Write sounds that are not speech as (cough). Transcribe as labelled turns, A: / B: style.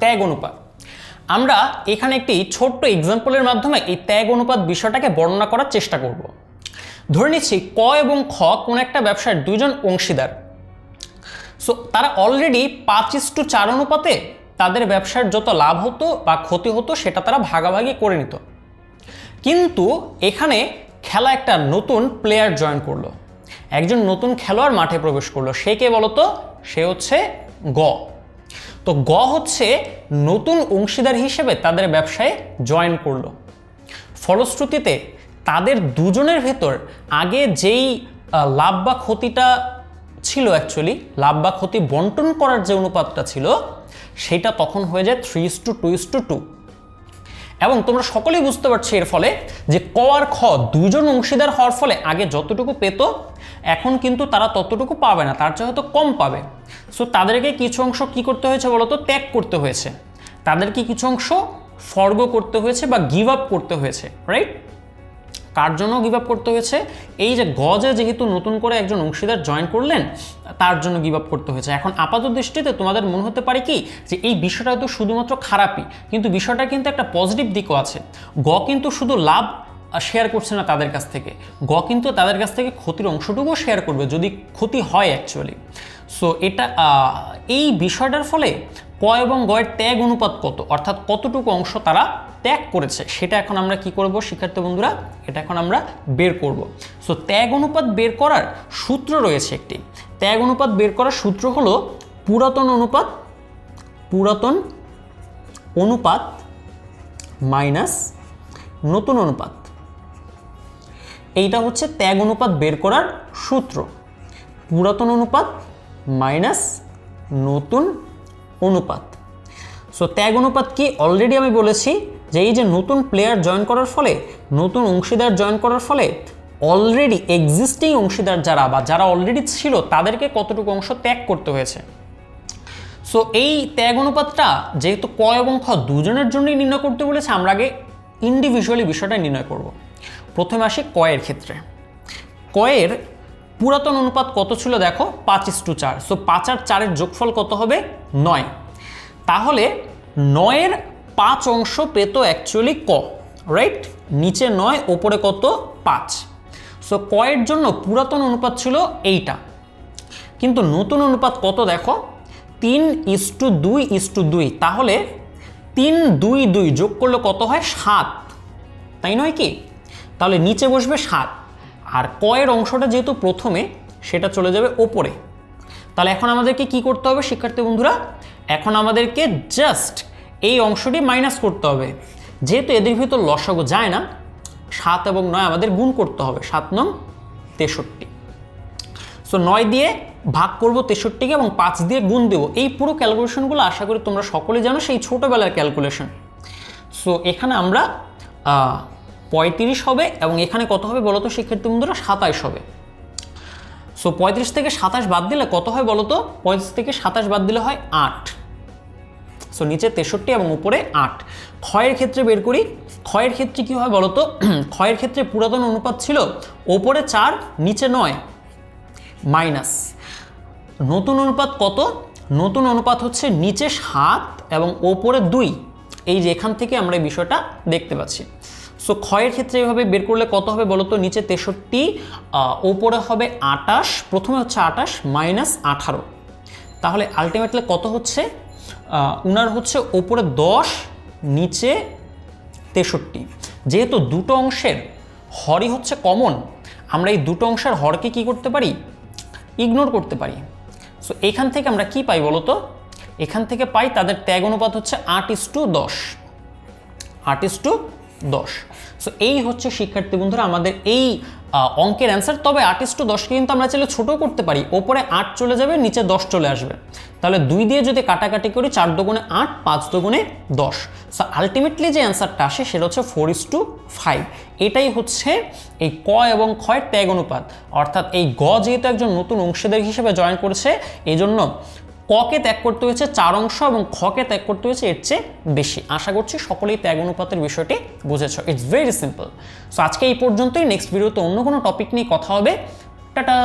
A: ত্যাগ অনুপাত। আমরা এখানে একটি ছোট্ট এক্সাম্পলের মাধ্যমে এই ত্যাগ অনুপাত বিষয়টাকে বর্ণনা করার চেষ্টা করব। ধরে নিচ্ছি, ক এবং খ কোন একটা ব্যবসার দুজন অংশীদার। সো তারা অলরেডি পাঁচ টু চার অনুপাতে তাদের ব্যবসার যত লাভ হতো বা ক্ষতি হতো, সেটা তারা ভাগাভাগি করে নিত। কিন্তু এখানে খেলা একটা নতুন প্লেয়ার জয়েন করল। একজন নতুন খেলোয়াড় মাঠে প্রবেশ করল। সে কে বলতো? সে হচ্ছে গ। তো গ হচ্ছে নতুন অংশীদার হিসেবে তাদের ব্যবসায় জয়েন করল। ফলশ্রুতিতে তাদের দুজনের ভেতর আগে যেই লাভ বা ক্ষতিটা ছিল অ্যাকচুয়ালি লাভ বা ক্ষতি বন্টন করার যে অনুপাতটা ছিল, সেটা তখন হয়ে যায় three is to two two is to এবং তোমরা সকলেই বুঝতে পারছ এর ফলে যে ক আর খ দুজন অংশীদার হওয়ার ফলে আগে যতটুকু পেত, এখন কিন্তু তারা ততটুকু পাবে না, তার চেয়ে হয়তো কম পাবে। সো তাদেরকে কিছু অংশ কি করতে হয়েছে বলতো? ত্যাগ করতে হয়েছে। তাদেরকে কিছু অংশ ফর্গ করতে হয়েছে বা গিভ আপ করতে হয়েছে রাইট কার জন্য গিভ আপ করতে হয়েছে? এই যে গজে যেহেতু নতুন করে একজন অংশীদার জয়েন করলেন, তার জন্য গিভ আপ করতে হয়েছে। এখন আপাত দৃষ্টিতে তোমাদের মনে হতে পারে কি যে এই বিষয়টা হয়তো শুধুমাত্র খারাপই, কিন্তু বিষয়টা কিন্তু একটা পজিটিভ দিকও আছে। গ কিন্তু শুধু লাভ শেয়ার করছে না তাদের কাছ থেকে। গ কিন্তু তাদের কাছ থেকে ক্ষতির অংশটুকুও শেয়ার করবে, যদি ক্ষতি হয় অ্যাকচুয়ালি সো এটা এই বিষয়টার ফলে ক এবং গয়ের ত্যাগ অনুপাত কত? অর্থাৎ কতটুকু অংশ তারা ত্যাগ করেছে, সেটা এখন আমরা কি করব শিক্ষার্থী বন্ধুরা? এটা এখন আমরা বের করব। সো ত্যাগ অনুপাত বের করার সূত্র রয়েছে একটি। ত্যাগ অনুপাত বের করার সূত্র হলো পুরাতন অনুপাত পুরাতন অনুপাত মাইনাস নতুন অনুপাত। এইটা হচ্ছে ত্যাগ অনুপাত বের করার সূত্র। পুরাতন অনুপাত মাইনাস নতুন অনুপাত। সো ত্যাগ অনুপাত কি? অলরেডি আমি বলেছি যে এই যে নতুন প্লেয়ার জয়েন করার ফলে, নতুন অংশীদার জয়েন করার ফলে অলরেডি এক্সিস্টিং অংশীদার যারা বা যারা অলরেডি ছিল, তাদেরকে কতটুকু অংশ ত্যাগ করতে হয়েছে। সো এই ত্যাগ অনুপাতটা যেহেতু ক এবং খ দুজনের জন্যই নির্ণয় করতে বলেছে, আমরা আগে ইন্ডিভিজুয়ালি বিষয়টা নির্ণয় করব। প্রথমে আসি কয়ের ক্ষেত্রে। কয়ের পুরাতন অনুপাত কত ছিল দেখো? পাঁচ ইস টু চার। সো পাঁচ আর চারের যোগফল কত হবে? নয়। তাহলে নয়ের পাঁচ অংশ পেত অ্যাকচুয়ালি ক রাইট নিচে নয়, ওপরে কত? পাঁচ। সো কয়ের জন্য পুরাতন অনুপাত ছিল এইটা। কিন্তু নতুন অনুপাত কত দেখো? তিন ইস টু দুই ইস টু দুই। তাহলে তিন, দুই দুই যোগ করলে কত হয়? সাত। তাই নয় কি? তাহলে নিচে বসবে সাত। আর কয়ের অংশটা যেহেতু প্রথমে, সেটা চলে যাবে ওপরে। তাহলে এখন আমাদেরকে কি করতে হবে শিক্ষার্থী বন্ধুরা? এখন আমাদেরকে জাস্ট এই অংশটি মাইনাস করতে হবে। যেহেতু এদের ভিতর লসাগু যায় না, সাত এবং নয় আমাদের গুণ করতে হবে। সাত নং তেষট্টি। সো নয় দিয়ে ভাগ করব তেষট্টিকে এবং পাঁচ দিয়ে গুণ দেবো। এই পুরো ক্যালকুলেশনগুলো আশা করি তোমরা সকলেই জানো, সেই ছোটোবেলার ক্যালকুলেশন সো এখানে আমরা পঁয়ত্রিশ হবে এবং এখানে কত হবে বলো তো শিক্ষার্থী বন্ধুরা সাতাইশ হবে। সো পঁয়ত্রিশ থেকে সাতাশ বাদ দিলে কত হয় বলো তো পঁয়ত্রিশ থেকে সাতাশ বাদ দিলে হয় আট। সো নিচে তেষট্টি এবং উপরে আট। ক্ষয়ের ক্ষেত্রে বের করি। ক্ষয়ের ক্ষেত্রে কি হয় বলতো? (clears throat) ক্ষয়ের ক্ষেত্রে পুরাতন অনুপাত ছিল ওপরে চার, নিচে নয়। মাইনাস। নতুন অনুপাত কত? নতুন অনুপাত হচ্ছে নিচে সাত এবং ওপরে দুই। এই যে এখান থেকে আমরা এই বিষয়টা দেখতে পাচ্ছি। সো ক্ষয়ের ক্ষেত্রে এভাবে বের করলে কত হবে বলতো নিচে তেষট্টি ওপরে হবে আটাশ, প্রথমে হচ্ছে আটাশ মাইনাস আঠারো। তাহলে আলটিমেটলি কত হচ্ছে? উনার হচ্ছে ওপরে দশ, নিচে তেষট্টি। যেহেতু দুটো অংশের হরই হচ্ছে কমন আমরা এই দুটো অংশের হরকে কি করতে পারি? ইগনোর করতে পারি। সো এখান থেকে আমরা কি পাই বলো তো? এখান থেকে পাই তাদের ত্যাগ অনুপাত হচ্ছে আট ইস টু দশ। আট ইস টু দশ। সো এই হচ্ছে শিক্ষার্থী বন্ধুরা, আমাদের এই অঙ্কের অ্যান্সার তবে আট ইস টু দশকে কিন্তু আমরা চাইলে ছোটো করতে পারি। ওপরে আট চলে যাবে, নিচে দশ চলে আসবে। তাহলে দুই দিয়ে যদি কাটাকাটি করি, চার দোগুণে আট, পাঁচ দোগুণে দশ। সো আলটিমেটলি যে অ্যান্সারটা আসে, সেটা হচ্ছে ফোর ইস টু ফাইভ এটাই হচ্ছে এই ক এবং ক্ষয়ের ত্যাগ অনুপাত। অর্থাৎ এই গ যেহেতু একজন নতুন অংশীদার হিসেবে জয়েন করেছে এই জন্য ককে ত্যাগ করতে হয়েছে চার অংশ এবং খকে ত্যাগ করতে হয়েছে এর চেয়ে বেশি। আশা করছি সকলেই ত্যাগ অনুপাতের বিষয়টি বুঝেছ। ইটস ভেরি সিম্পল সো আজকে এই পর্যন্তই। নেক্সট ভিডিওতে অন্য কোনো টপিক নিয়ে কথা হবে। টাটা!